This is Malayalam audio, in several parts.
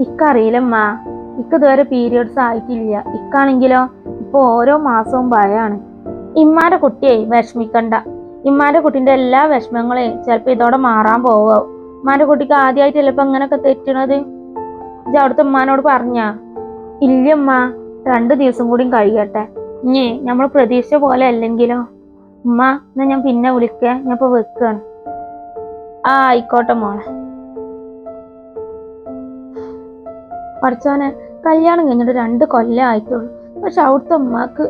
ഇക്കറിയില്ലമ്മ. ഇക്ക് ഇതുവരെ പീരിയഡ്സ് ആയിട്ടില്ല ഇക്കാണെങ്കിലോ ഇപ്പൊ ഓരോ മാസവും ഭയാണ് ഇമ്മാരെ കുട്ടിയെ വിഷമിക്കണ്ട. ഇമ്മാരെ കുട്ടിന്റെ എല്ലാ വിഷമങ്ങളെയും ചിലപ്പോ ഇതോടെ മാറാൻ പോവാ ഉമ്മാന്റെ കുട്ടിക്ക് ആദ്യമായിട്ടല്ലേ ചിലപ്പോ ഇങ്ങനൊക്കെ തെറ്റണത്? ഇത് അവിടുത്തെ ഉമ്മാനോട് പറഞ്ഞാ ഇല്ലമ്മ രണ്ട് ദിവസം കൂടിയും കഴിയട്ടെ. ഇനി നമ്മൾ പ്രതീക്ഷ പോലെ അല്ലെങ്കിലോ? ഉമ്മ എന്നാ ഞാൻ പിന്നെ വിളിക്കാൻ ഞാൻ ഇപ്പൊ വെക്കാണ്. ആ ആയിക്കോട്ടെ മോളെ. പഠിച്ചോനെ കല്യാണം കഴിഞ്ഞിട്ട് രണ്ട് കൊല്ലം ആയിട്ടുള്ളൂ. പക്ഷെ അവിടുത്തെ ഉമ്മാക്ക്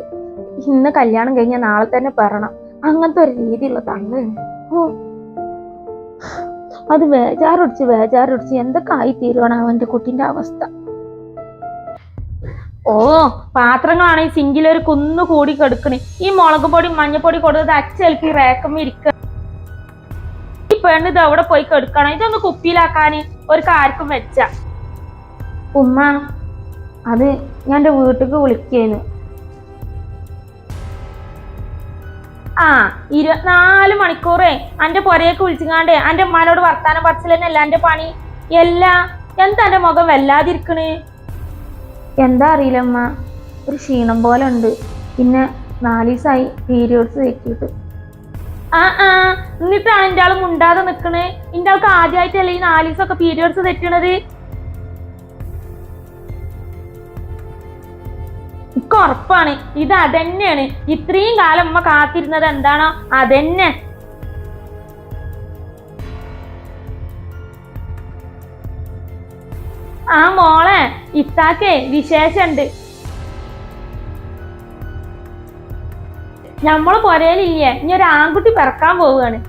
ഇന്ന് കല്യാണം കഴിഞ്ഞാൽ നാളെ തന്നെ പറയണം. അങ്ങനത്തെ ഒരു രീതിയുള്ള തള്ളയാണ് ഓ അത് വേജാറടിച്ച് വേജാറടിച്ച് എന്തൊക്കെ ആയി തീരുവാണ് അവന്റെ കുട്ടിന്റെ അവസ്ഥ. ഓ പാത്രങ്ങളാണെങ്കിൽ സിങ്കിൽ ഒരു കുന്നു കൂടി കെടുക്കണേ. ഈ മുളക് പൊടി മഞ്ഞപ്പൊടി കൊടുത്തത് അച്ചൽക്ക് റേക്കമ്മ ഇരിക്ക ഈ പെണ്ണ് ഇത് എവിടെ പോയി കെടുക്കണം? ഇതൊന്ന് കുപ്പിയിലാക്കാന് ഒരു ആർക്കും വെച്ച. ഉമ്മ അത് ഞാൻ എന്റെ വീട്ടിലേക്ക് വിളിക്കേനു. ആ ഇരുപത്തിനാല് മണിക്കൂറേ എന്റെ പുരയൊക്കെ വിളിച്ചുങ്ങാണ്ട് എന്റെ ഉമ്മാനോട് വർത്താനം പറച്ചിൽ തന്നെയല്ല എന്റെ പണി? എല്ലാ എന്താ എന്റെ മുഖം വല്ലാതിരിക്കണ്? എന്താ അറിയില്ല അമ്മ ഒരു ക്ഷീണം പോലെ ഉണ്ട്. പിന്നെ നാല് ദിവസമായി പീരിയഡ്സ് തെറ്റിയിട്ട് ആ ആ എന്നിട്ടാണ് എന്റെ ആൾ മുണ്ടാതെ നിൽക്കണേ എന്റെ ആൾക്ക് ആദ്യമായിട്ടല്ലേ ഈ നാല് ദിവസമൊക്കെ പീരിയഡ്സ് തെറ്റണത്? ഉറപ്പാണ്. ഇത് അതന്നെയാണ്. ഇത്രയും കാലം ഉമ്മ കാത്തിരുന്നത് എന്താണോ അതന്നെ. ആ മോളെ ഇത്താക്കേ വിശേഷണ്ട്. നമ്മൾ പൊരയിലില്ലേ ഇനി ഒരു ആൺകുട്ടി പിറക്കാൻ പോവുകയാണ്.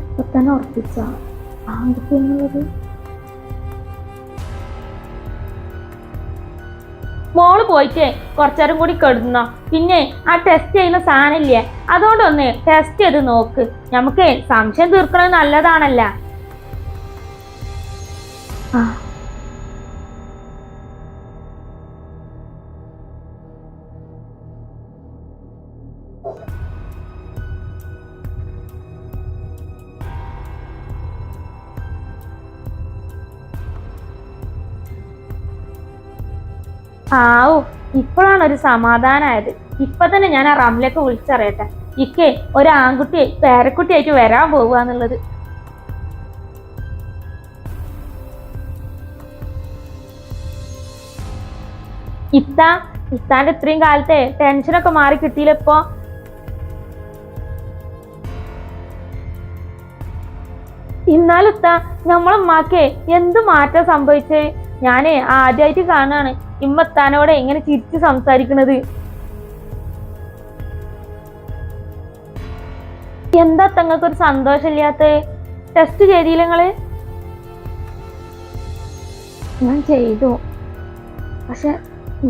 ഇപ്പൊ തന്നെ ഉറപ്പിച്ച? ആൺകുട്ടി എന്നുള്ളത് മോൾ പോയിട്ട് കുറച്ചേരം കൂടി കെടുന്നോ. പിന്നെ ആ ടെസ്റ്റ് ചെയ്യുന്ന സാധനമില്ലേ? അതുകൊണ്ടൊന്ന് ടെസ്റ്റ് ചെയ്ത് നോക്ക്. നമുക്ക് സംശയം തീർക്കണത് നല്ലതാണല്ല. ആ. ആവു ഇപ്പോഴാണ് ഒരു സമാധാനമായത് ഇപ്പൊ തന്നെ ഞാൻ ആ റംലൊക്കെ വിളിച്ചറിയട്ടെ. ഇക്കേ ഒരു ആൺകുട്ടിയെ പേരക്കുട്ടിയായിട്ട് വരാൻ പോവുകയെന്നുള്ളത്. ഇത്ത ഇത്താന്റെ ഇത്രയും കാലത്തെ ടെൻഷനൊക്കെ മാറി കിട്ടിയില്ലപ്പോ എന്നാലും നമ്മളെ നമ്മളമ്മാക്കേ എന്ത് മാറ്റം സംഭവിച്ചേ? ഞാനേ ആദ്യമായിട്ട് കാണാണ്. ഇമ്മത്താനോടെ എങ്ങനെ ചിരിച്ച് സംസാരിക്കണത്? എന്താ തങ്ങൾക്ക് ഒരു സന്തോഷമില്ലാത്ത? ടെസ്റ്റ് ചെയ്തില്ല നിങ്ങൾ? ഞാൻ ചെയ്തു. പക്ഷെ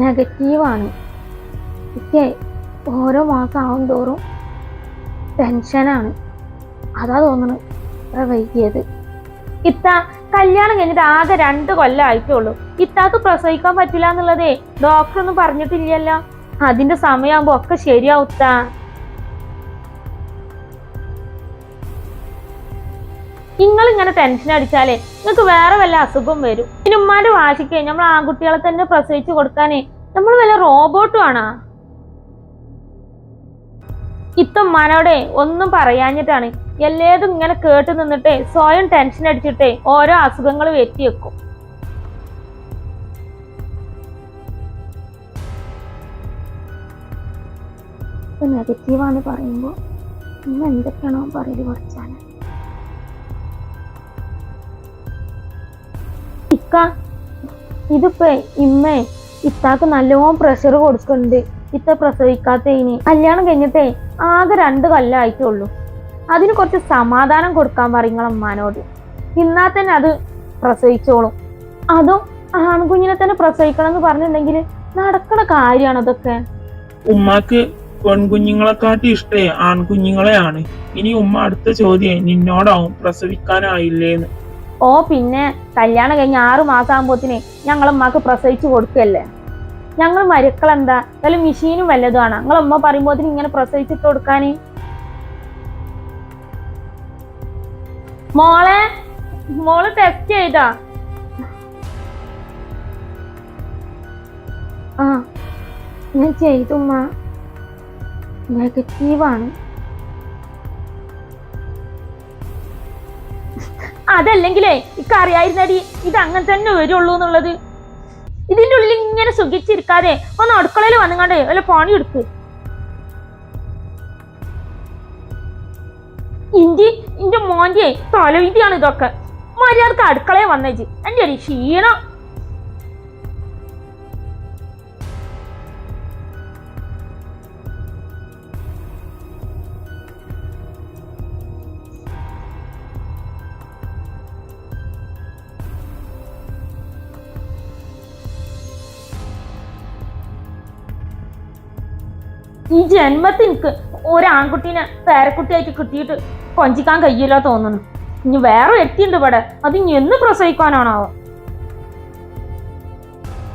നെഗറ്റീവാണ് എനിക്ക് ഓരോ മാസം ആവും തോറും ടെൻഷനാണ് അതാ തോന്നുന്നു ഇത്ര വൈകിയത്. ഇത്ത കല്യാണം കഴിഞ്ഞിട്ട് ആകെ രണ്ട് കൊല്ലം ആയിട്ടുള്ളൂ. ഇത്താക്ക് പ്രസവിക്കാൻ പറ്റില്ല എന്നുള്ളതേ ഡോക്ടർ ഒന്നും പറഞ്ഞിട്ടില്ലല്ലോ. അതിന്റെ സമയമാകുമ്പോ ഒക്കെ ശരിയാവും നിങ്ങൾ ഇങ്ങനെ ടെൻഷൻ അടിച്ചാലേ നിങ്ങൾക്ക് വേറെ വല്ല അസുഖം വരും. പിന്നെ ഉമ്മാന്റെ വാശിക്ക് നമ്മൾ ആൺകുട്ടികളെ തന്നെ പ്രസവിച്ചു കൊടുക്കാനേ നമ്മൾ വല്ല റോബോട്ടും ആണാ? ഇത്തമ്മാനോടെ ഒന്നും പറയാഞ്ഞിട്ടാണ്. എല്ലേതും ഇങ്ങനെ കേട്ട് നിന്നിട്ടേ സ്വയം ടെൻഷൻ അടിച്ചിട്ടേ ഓരോ അസുഖങ്ങൾ വരുത്തി വെക്കും നെഗറ്റീവാന്ന് പറയുമ്പോ ഇന്ന് എന്തൊക്കെയാണോ പറയൽ കുറച്ചാണ്. ഇക്ക ഇതിപ്പോ ഇമ്മേ ഇത്താക്ക് നല്ലോണം പ്രഷർ കൊടുക്കുന്നുണ്ട്. ഇത്ത പ്രസവിക്കാത്തതിന് കല്യാണം കഴിഞ്ഞിട്ടേ ആകെ രണ്ട് കൊല്ലമായിട്ടുള്ളൂ അതിന് കുറച്ച് സമാധാനം കൊടുക്കാൻ പറയുന്ന അമ്മാനോട് ഇന്നാ തന്നെ അത് പ്രസവിച്ചോളും. അതും ആൺകുഞ്ഞിനെ തന്നെ പ്രസവിക്കണം എന്ന് പറഞ്ഞിട്ടുണ്ടെങ്കിൽ നടക്കണ കാര്യമാണ് അതൊക്കെ. ഉമ്മാക്ക് പെൺകുഞ്ഞുങ്ങളെക്കാട്ടി ഇഷ്ടേ ആൺകുഞ്ഞുങ്ങളെയാണ്. ഇനി ഉമ്മ അടുത്ത ചോദ്യം നിന്നോടാവും പ്രസവിക്കാനായില്ലേന്ന്. ഓ പിന്നെ കല്യാണം കഴിഞ്ഞ് ആറു മാസം ആകുമ്പോത്തിന് ഞങ്ങളമ്മാക്ക് പ്രസവിച്ചു കൊടുക്കല്ലേ? ഞങ്ങൾ മരുക്കൾ എന്താ വല്ല മെഷീനും വല്ലതുമാണ് ഞങ്ങൾ ഉമ്മ പറയുമ്പോൾ ഇങ്ങനെ പ്രസവിച്ചിട്ട് കൊടുക്കാന്? മോളെ മോൾ ടെസ്റ്റ് ചെയ്താ? ആ ഞാൻ ചെയ്തു നെഗറ്റീവാണ് അതല്ലെങ്കിലേ ഇക്കറിയായിരുന്നടി ഇത് അങ്ങനെ തന്നെ വരുള്ളൂ എന്നുള്ളത്. ഇതിന്റെ ഉള്ളിൽ ഇങ്ങനെ സുഖിച്ചിരിക്കാതെ ഒന്ന് അടുക്കളയിൽ വന്നുകൊണ്ട് വല്ല പണി എടുക്ക് ഇന്ത്യ ഇന്റെ മോന്റെ തലവിധിയാണ് ഇതൊക്കെ. മര്യാദയ്ക്ക് അടുക്കളയിൽ വന്നേച്ച്. എന്റെ ഒരു ക്ഷീണം. ഈ ജന്മത്തിൽ എനിക്ക് ഒരു ആൺകുട്ടീനെ പേരക്കുട്ടിയായിട്ട് കിട്ടിയിട്ട് കൊഞ്ചിക്കാൻ കഴിയില്ല തോന്നുന്നു. ഇനി വേറെ എത്തിയുണ്ട് ഇവിടെ. അത് ഇനി എന്ന് പ്രസവിക്കാനാണാവോ?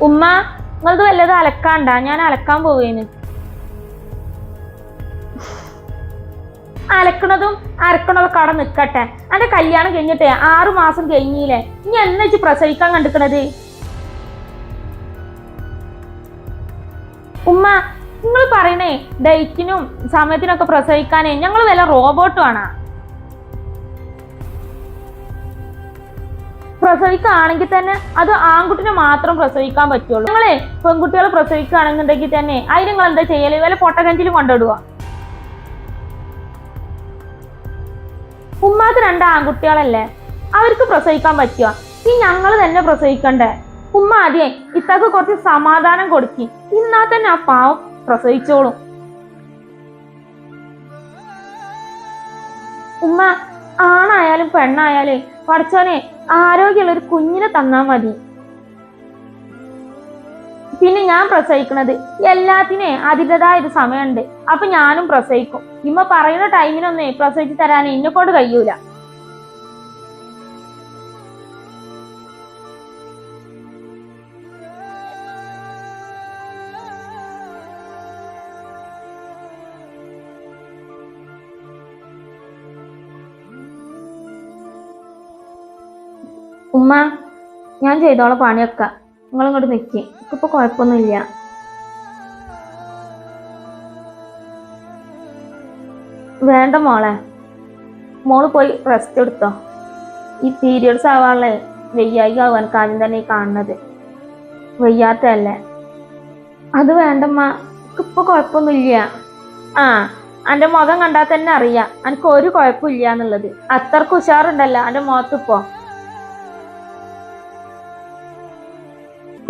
ഉമ്മ നിങ്ങളത് വല്ലത് അലക്കാണ്ട? ഞാൻ അലക്കാൻ പോവേന്. അലക്കണതും അരക്കണതൊക്കെ അവിടെ നിക്കട്ടെ. എന്റെ കല്യാണം കഴിഞ്ഞിട്ടേ ആറു മാസം കഴിഞ്ഞില്ലേ? ഇനി എന്നെ വെച്ച് പ്രസവിക്കാൻ കണ്ടിക്കണത്? ഉമ്മ നിങ്ങൾ പറയണേ ഡേറ്റിനും സമയത്തിനൊക്കെ പ്രസവിക്കാനേ ഞങ്ങൾ വല്ല റോബോട്ടും ആണ് പ്രസവിക്കുകയാണെങ്കിൽ തന്നെ അത് ആൺകുട്ടിനെ മാത്രം പ്രസവിക്കാൻ പറ്റുള്ളൂ. നിങ്ങളെ പെൺകുട്ടികളെ പ്രസവിക്കുകയാണെന്നുണ്ടെങ്കിൽ തന്നെ അതിന് നിങ്ങൾ എന്താ ചെയ്യൽ? വല്ല പൊട്ടകഞ്ചിലും കൊണ്ടിടുക ഉമ്മാക്ക് രണ്ട് ആൺകുട്ടികളല്ലേ അവർക്ക് പ്രസവിക്കാൻ പറ്റുക ഈ ഞങ്ങൾ തന്നെ പ്രസവിക്കണ്ടേ? ഉമ്മ ആദ്യം ഇത്തക്ക് കുറച്ച് സമാധാനം കൊടുക്കി. ഇന്നാ തന്നെ ആ പാവം പ്രസവിച്ചോളും. ഉമ്മ ആണായാലും പെണ്ണായാലേ പഠിച്ചോനെ ആരോഗ്യമുള്ള ഒരു കുഞ്ഞിനെ തന്നാ മതി. പിന്നെ ഞാൻ പ്രസവിക്കണത് എല്ലാത്തിനെ അതിന്റെതായ ഒരു സമയമുണ്ട്. അപ്പൊ ഞാനും പ്രസവിക്കും. ഇമ്മ പറയുന്ന ടൈമിനൊന്നേ പ്രസവിച്ച് തരാൻ എന്നെ കൊണ്ട് കഴിയൂല. ഉമ്മ ഞാൻ ചെയ്തോളാം പണിയൊക്കെ. നിങ്ങളിങ്ങോട്ട് നിൽക്കി എനിക്കിപ്പോൾ കുഴപ്പമൊന്നുമില്ല വേണ്ട മോളെ. മോൾ പോയി റെസ്റ്റ് എടുത്തോ. ഈ പീരിയഡ്സ് ആവാനുള്ള വെയ്യായി ആവാൻ കാര്യം തന്നെ ഈ കാണുന്നത്. വയ്യാത്തല്ലേ അത് വേണ്ടമ്മ. എനിക്കിപ്പോൾ കുഴപ്പമൊന്നുമില്ല ആ എന്റെ മുഖം കണ്ടാൽ തന്നെ അറിയാം. എനിക്ക് ഒരു കുഴപ്പമില്ല എന്നുള്ളത്. അത്രയ്ക്ക് ഉഷാറുണ്ടല്ലോ എന്റെ മുഖത്തിപ്പോ.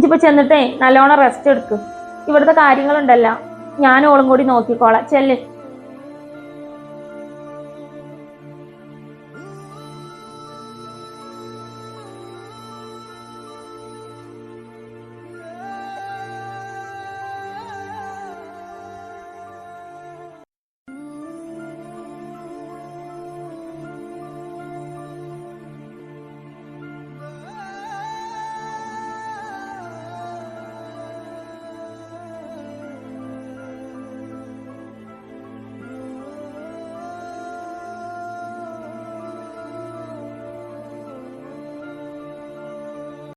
ഇപ്പൊ ചെന്നിട്ടേ നല്ലോണം റെസ്റ്റ് എടുക്കും. ഇവിടുത്തെ കാര്യങ്ങളുണ്ടല്ലോ. ഞാൻ ഓളും കൂടി നോക്കിക്കോളാം. ചെല്ല്.